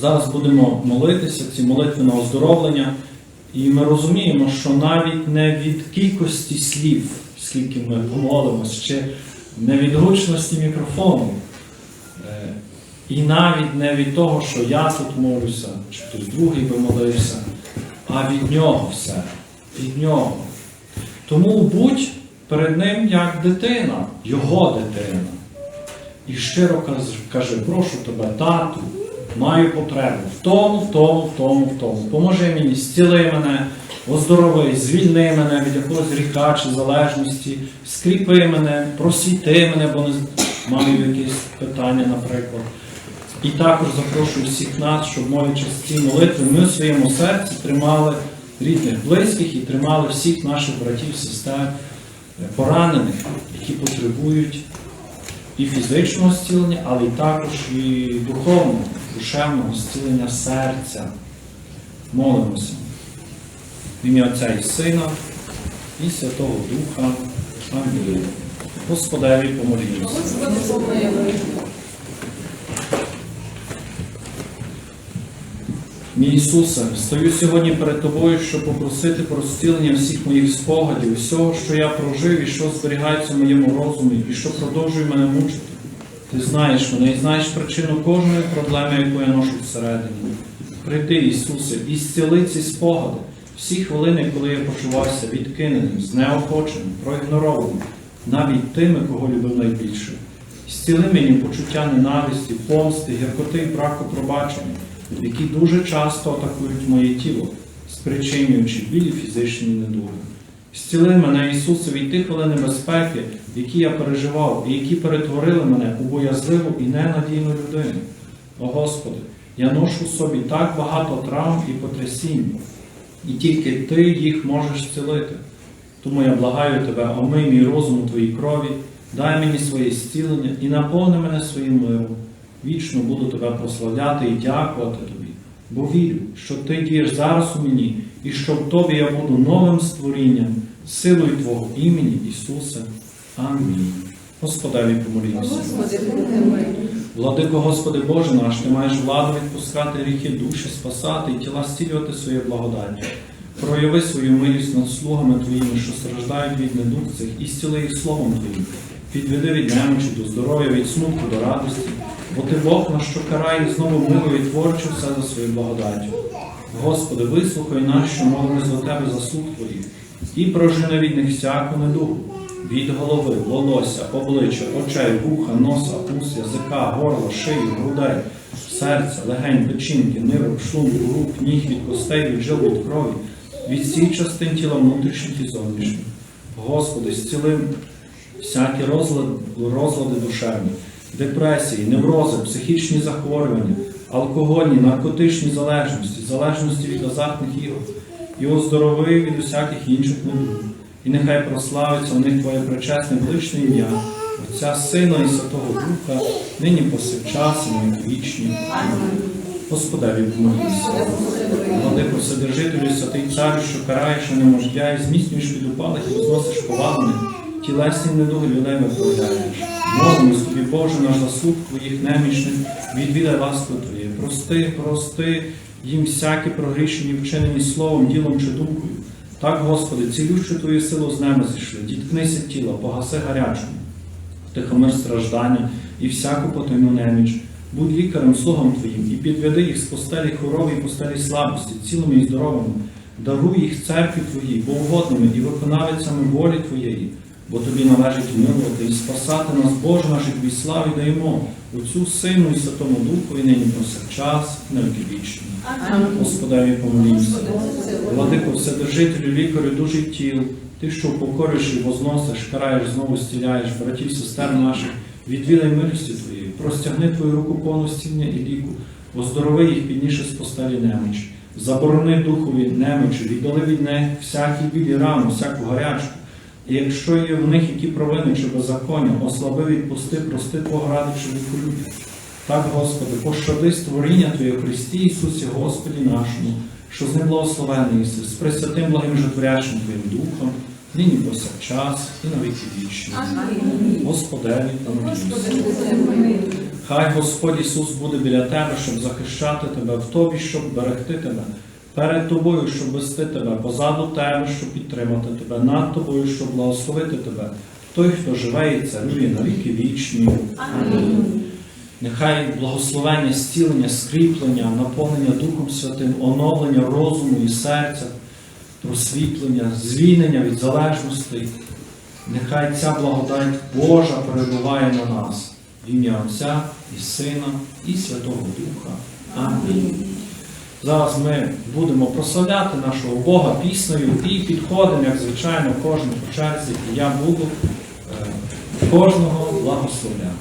Зараз будемо молитися, ці молитви на оздоровлення. І ми розуміємо, що навіть не від кількості слів, скільки ми помолимось, чи не від гучності мікрофону, е, і навіть не від того, що я тут молюся, чи хтось другий би молився, а від нього все, від нього. Тому будь перед ним як дитина, його дитина. І щиро каже, прошу тебе, тату, маю потребу в тому, в тому, в тому, в тому. Поможи мені, зціли мене, оздорови, звільни мене від якогось гріха чи залежності, скріпи мене, просвіти мене, бо не маю якісь питання, наприклад. І також запрошую всіх нас, щоб молячись ці молитви, ми у своєму серці тримали рідних, близьких і тримали всіх наших братів, сестер, е, поранених, які потребують і фізичного зцілення, але й також і духовного, душевного зцілення серця. Молимося. В ім'я Отця і Сина і Святого Духа. Амінь. Господеві помолімося. Мій Ісусе, стою сьогодні перед Тобою, щоб попросити про зцілення всіх моїх спогадів, всього, що я прожив і що зберігається в моєму розумі, і що продовжує мене мучити. Ти знаєш мене і знаєш причину кожної проблеми, яку я ношу всередині. Прийди, Ісусе, і зціли ці спогади, всі хвилини, коли я почувався відкиненим, знеохоченим, проігнорованим, навіть тими, кого любив найбільше. Зціли мені почуття ненависті, помсти, гіркоти і браку пробачення, які дуже часто атакують моє тіло, спричинюючи білі фізичні недуги. Зціли мене, Ісусе, від тих хвилин небезпеки, які я переживав, і які перетворили мене у боязливу і ненадійну людину. О Господи, я ношу в собі так багато травм і потрясінь, і тільки Ти їх можеш зцілити. Тому я благаю Тебе, омий мій розум у Твоїй крові, дай мені своє зцілення і наповни мене своїм миром. Вічно буду Тебе прославляти і дякувати Тобі, бо вірю, що Ти дієш зараз у мені, і що в Тобі я буду новим створінням, силою Твого імені, Ісусе. Амінь. Господеві помолімося. Владико Господи Боже наш, Ти маєш владу відпускати гріхи душі, спасати і тіла зцілювати своє благодаття. Прояви свою милість над слугами Твоїми, що страждають від недуг цих, і зціли їх словом Твоїм. Підведи від немочі до здоров'я, від смутку до радості, бо Ти Бог наш, що карає знову мило і творче все за свою благодаттю. Господи, вислухай нас, що молимось до Тебе заслуг Твоїх, і прожени від них всяку недугу, від голови, волосся, обличчя, очей, вуха, носа, уст, язика, горла, шиї, грудей, серця, легень, печінки, нирок, шлунку, рук, ніг, від костей, від жил, від крові, від всіх частин тіла внутрішніх і зовнішніх. Господи, зціли всякі розлади, розлади душевні, депресії, неврози, психічні захворювання, алкогольні, наркотичні залежності, залежності від азартних ігор, і оздорови від усяких інших недуг. І нехай прославиться в них Твоє пречесне величне ім'я, Отця Сина і Святого Духа, нині повсякчас і на вічні. Господеві помолімося. Владико Вседержителю, святий царю, що караєш і зміцнюєш від упалих і возносиш повалини, тілесні недуги людей виправляєш. Молимось тобі, Боже, наш заслуг твоїх немічних, відвідай ласку Твоє. Прости, прости їм всякі прогрішені, вчинені словом, ділом чи думкою. Так, Господи, цілющу Твою силу з неба зійшли, діткнися тіла, погаси гарячому, втихомир страждання і всяку потайну неміч. Будь лікарем, слугам Твоїм, і підведи їх з постелі хвороби і постелі слабості, цілими і здоровими. Даруй їх церкві Твоїй, бо угодними і виконавицями волі Твоєї, бо Тобі належить милувати і спасати нас, Боже наших Тобі славі даємо, Отцю Сину і Святому Духу, і нині повсякчас, і на віки вічні. Господеві помолімся. Владико, Вседержителю, лікарю дужих тіл, ти, що упокориш і возносиш, караєш, знову стіляєш, братів, сестер наших, відвідай милості Твоєї, простягни Твою руку повну зцілення і ліку, оздорови їх, підніше з постелі неміч, заборони духові немочі, віддали від них всякі білі рани, всяку гарячку. І якщо є в них які провини чи беззаконня, ослаби, відпусти, прости Твого ради чи людях. Так, Господи, пощади створіння Твоє в Христі Ісусі, Господі нашому, що з ним благословений Ісус, з пресвятим благим житворячим Твоїм Духом, нині повсякчас і на віки вічні. Господеві помолімся. Хай Господь Ісус буде біля тебе, щоб захищати тебе, в тобі, щоб берегти тебе, перед тобою, щоб вести тебе, позаду тебе, щоб підтримати тебе, над тобою, щоб благословити тебе. Той, хто живе і царює на віки вічні. Нехай благословення, зцілення, скріплення, наповнення Духом Святим, оновлення розуму і серця, просвітлення, звільнення від залежностей. Нехай ця благодать Божа перебуває на нас в ім'я Отця і Сина і Святого Духа. Амінь. Зараз ми будемо прославляти нашого Бога піснею і підходимо, як звичайно, кожен по черзі, і я буду е, кожного благословляти.